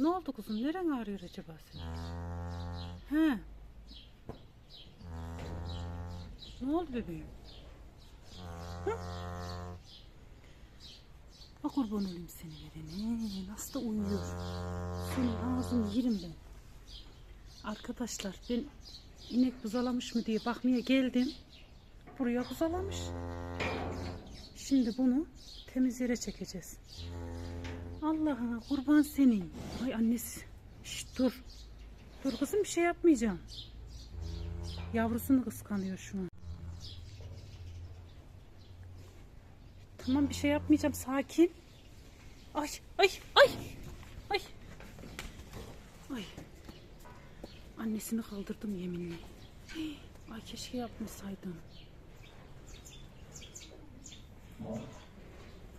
Ne oldu kuzum? Neren ağrıyor acaba senin? He. Ne oldu bebeğim? Hı? Bak kurban olayım seni verene. Nasıl da uyuyor. Senin ağzını yerim ben. Arkadaşlar ben inek buzalamış mı diye bakmaya geldim. Buraya buzalamış. Şimdi bunu temiz yere çekeceğiz. Allah'ına kurban senin. Ay annesi. Şşt dur. Dur kızım bir şey yapmayacağım. Yavrusunu kıskanıyor şu an. Tamam bir şey yapmayacağım sakin. Ay ay ay. Ay. Ay. Annesini kaldırdım yeminle. Ay keşke yapmasaydım.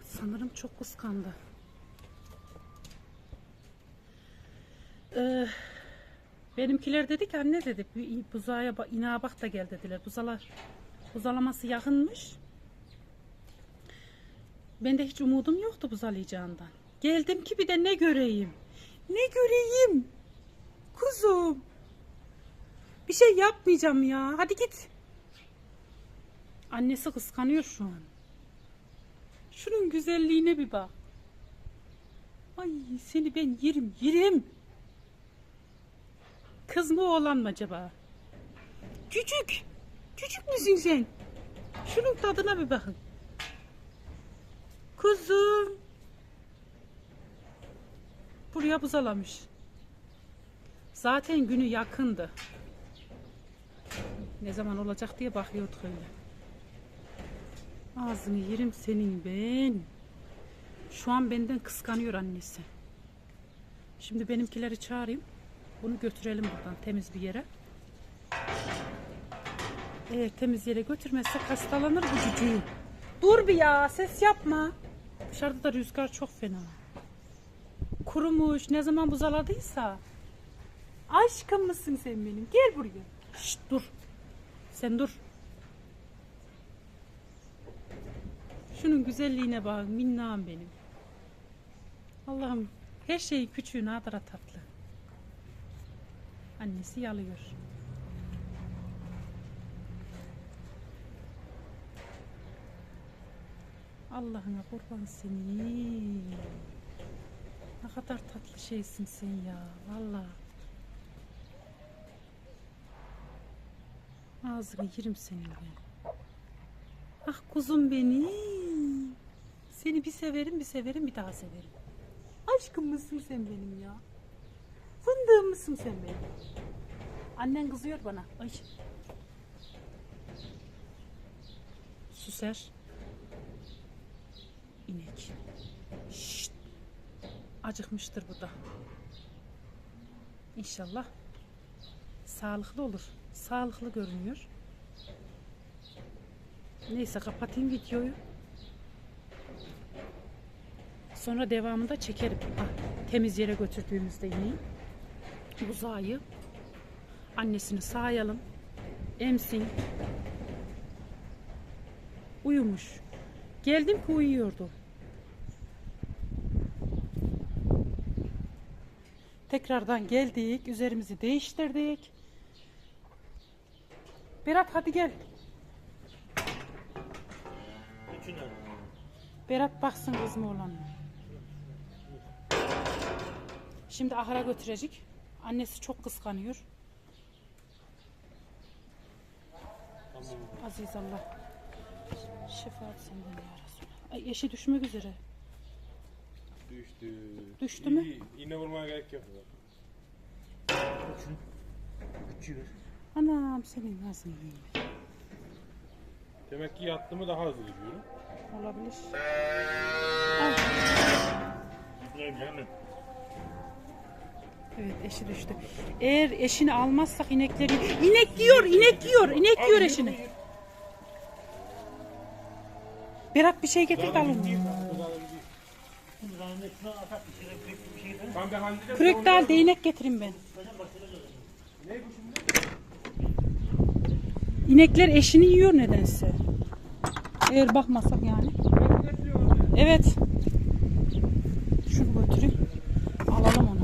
Sanırım çok kıskandı. Ee, benimkiler dedi ki anne dedi buzağa ba- inağa bak da gel dediler. Buzalar buzalaması yakınmış. Ben de hiç umudum yoktu buzalayacağından. Geldim ki bir de ne göreyim? Ne göreyim? Kuzum. Bir şey yapmayacağım ya. Hadi git. Annesi kıskanıyor şu an. Şunun güzelliğine bir bak. Ay seni ben yerim yerim. Kız mı oğlan mı acaba? Küçük. Küçük müsün sen? Şunun tadına bir bakın. Kuzum. Buraya buzalamış. Zaten günü yakındı. Ne zaman olacak diye bakıyorduk öyle. Ağzını yerim senin ben. Şu an benden kıskanıyor annesi. Şimdi benimkileri çağırayım. Bunu götürelim buradan temiz bir yere. Eğer temiz yere götürmezsek hastalanır bu cücüğün. Dur bir ya ses yapma. Dışarıda da rüzgar çok fena. Kurumuş ne zaman buzaladıysa. Aşkım mısın sen benim? Gel buraya. Şşt dur. Sen dur. Şunun güzelliğine bak minnağım benim. Allah'ım her şeyi küçüğü nadara tatlı. Annesi yalıyor. Allah'ına kurban seni. Ne kadar tatlı şeysin sen ya. Vallahi. Ağzını yerim senin ben. Ah kuzum benim. Seni bir severim bir severim bir daha severim. Aşkım mısın sen benim ya? Fındığım mısın sen benim? Annen kızıyor bana. Ay. Süser. İnek. Şşt. Acıkmıştır bu da. İnşallah sağlıklı olur. Sağlıklı görünüyor. Neyse kapatayım videoyu. Sonra devamında çekerim. Ah, temiz yere götürdüğümüzde ineği. Buzağı. Annesini sağayalım. Emsin. Uyumuş. Geldim ki uyuyordu. Tekrardan geldik. Üzerimizi değiştirdik. Berat hadi gel. Berat baksın kız mı olan mı? Şimdi ahıra götürecek. Annesi çok kıskanıyor. Tamam. Aziz Allah. Şefaat senden ya Resulallah. Ay eşi düşmek üzere. Düştü. Düştü mü? İyi, İğne vurmaya gerek yok. Küçük. Küçük. Anam senin ağzını yiyeyim. Demek ki yattı mı daha hızlı gidiyorum. Olabilir. Ne yani? Evet eşi düştü. Eğer eşini almazsak inekleri... İnek diyor, inek diyor, inek diyor eşini. Berat bir şey getir de alın. Kürek de al, değnek getireyim ben. İnekler eşini yiyor nedense. Eğer bakmasak yani. Evet. Şunu götüreyim. Alalım onu.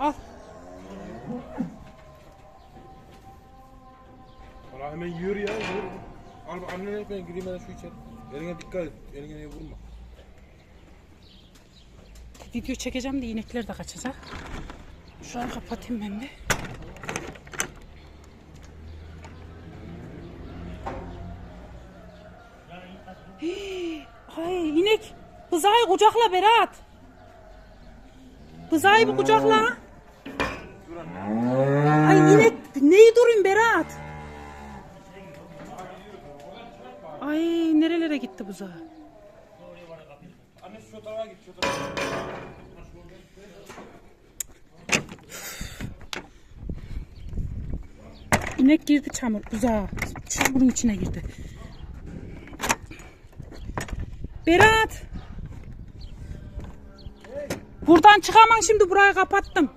Al. Valla hemen yiyor ya yiyor. Al ben gireyim ben şu içeri. Eline dikkat et. Eline vurma. Video çekeceğim de inekler de kaçacak. Şu an kapatayım ben bir. Hii, Ay inek. Bızayı kucakla Berat. Bızayı bir kucakla. Ay inek neyi durayım Berat? Ay nerelere gitti tarafa. İnek girdi çamur uzağa. Çamurun içine girdi. Berat. Buradan çıkamam şimdi burayı kapattım.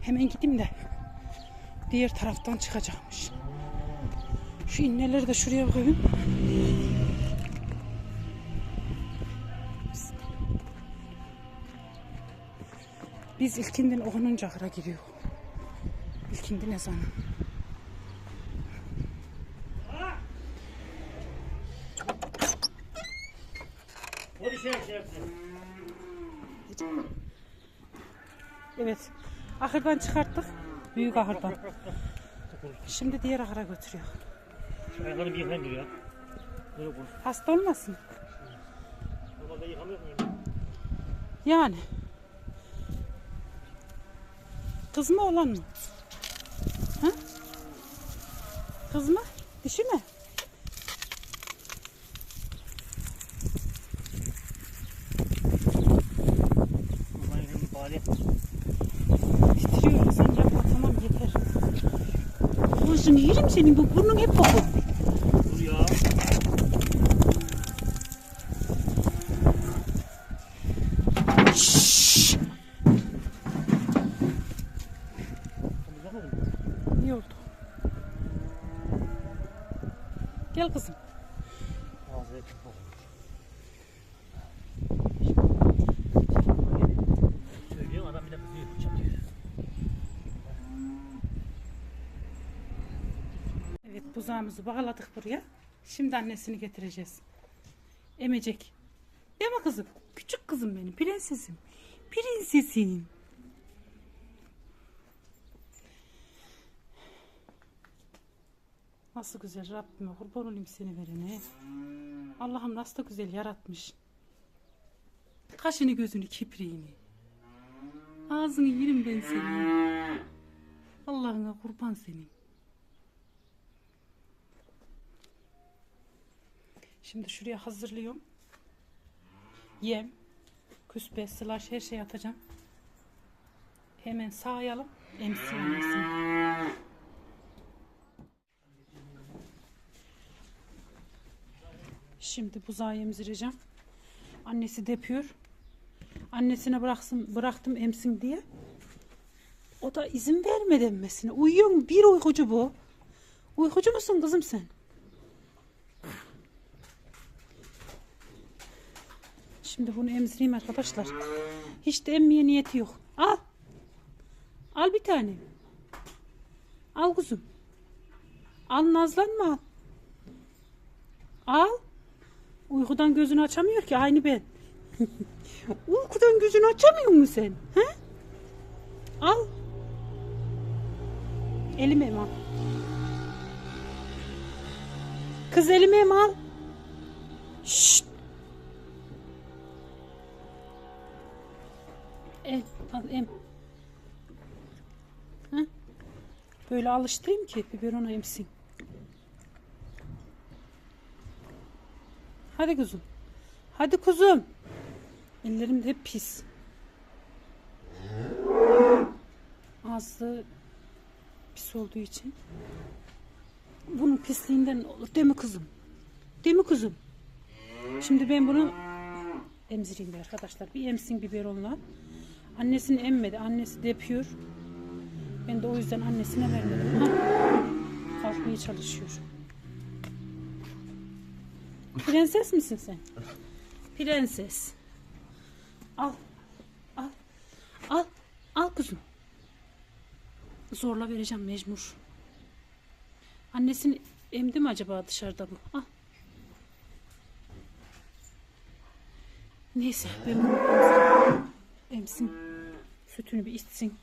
Hemen gideyim de. Diğer taraftan çıkacakmış. Şu inneleri de şuraya koyayım. Biz ilkinden okununca ahıra giriyor. İlkindi ezanı. Evet. Ahırdan çıkarttık. Büyük ahırdan. Şimdi diğer ahıra götürüyor. Şu ayaklarını bir yıkayın diyor ya. Hasta olmasın. Normalde yıkamıyor muyum? Yani. Kız mı oğlan mı? Ha? Kız mı? Dişi mi? Normalde yıkamıyor. Bari. Titriyor. Sen yapma tamam yeter. Kuzum yerim senin bu burnun hep kokun. Dur ya. Şşş. Temizlemedin mi? İyi oldu. Gel kızım. Ağzı hep kokmuş. Söylüyorum adam bir de kızıyor. Çatıyor. Evet buzağımızı bağladık buraya. Şimdi annesini getireceğiz. Emecek. Değil mi kızım? Küçük kızım benim. Prensesim. Prensesim. Nasıl güzel Rabbime kurban olayım seni verene. Allah'ım nasıl da güzel yaratmış. Kaşını gözünü kipriğini. Ağzını yerim ben seni. Allah'ına kurban senin. Şimdi şuraya hazırlıyorum. Yem, küspe, slash her şey atacağım. Hemen sağayalım. Emsi annesini. Şimdi buzağı emzireceğim. Annesi depiyor. Annesine bıraksın, bıraktım emsin diye. O da izin vermedi emmesine. Uyuyor? Bir uykucu bu. Uykucu musun kızım sen? Şimdi bunu emzireyim arkadaşlar. Hiç de emmeye niyeti yok. Al. Al bir tane. Al kuzum. Al nazlanma al. Al. Uykudan gözünü açamıyor ki aynı ben. Uykudan gözünü açamıyor musun sen? He? Al. Elime em al. Kız elime em al. Şşt. Em, al em. Hı? Böyle alıştırayım ki biberonu emsin. Hadi kuzum. Hadi kuzum. Ellerim de hep pis. Ağzı pis olduğu için. Bunun pisliğinden olur. Değil mi kızım? Değil mi kuzum? Şimdi ben bunu emzireyim arkadaşlar. Bir emsin biberonla. Annesini emmedi. Annesi depiyor. Ben de o yüzden annesine vermedim. Ha. Kalkmaya çalışıyor. Prenses misin sen? Prenses. Al. Al. Al. Al kızım. Zorla vereceğim mecbur. Annesini emdi mi acaba dışarıda bu? Al. Neyse ben bunu. Emsin. Sütünü bir içsin.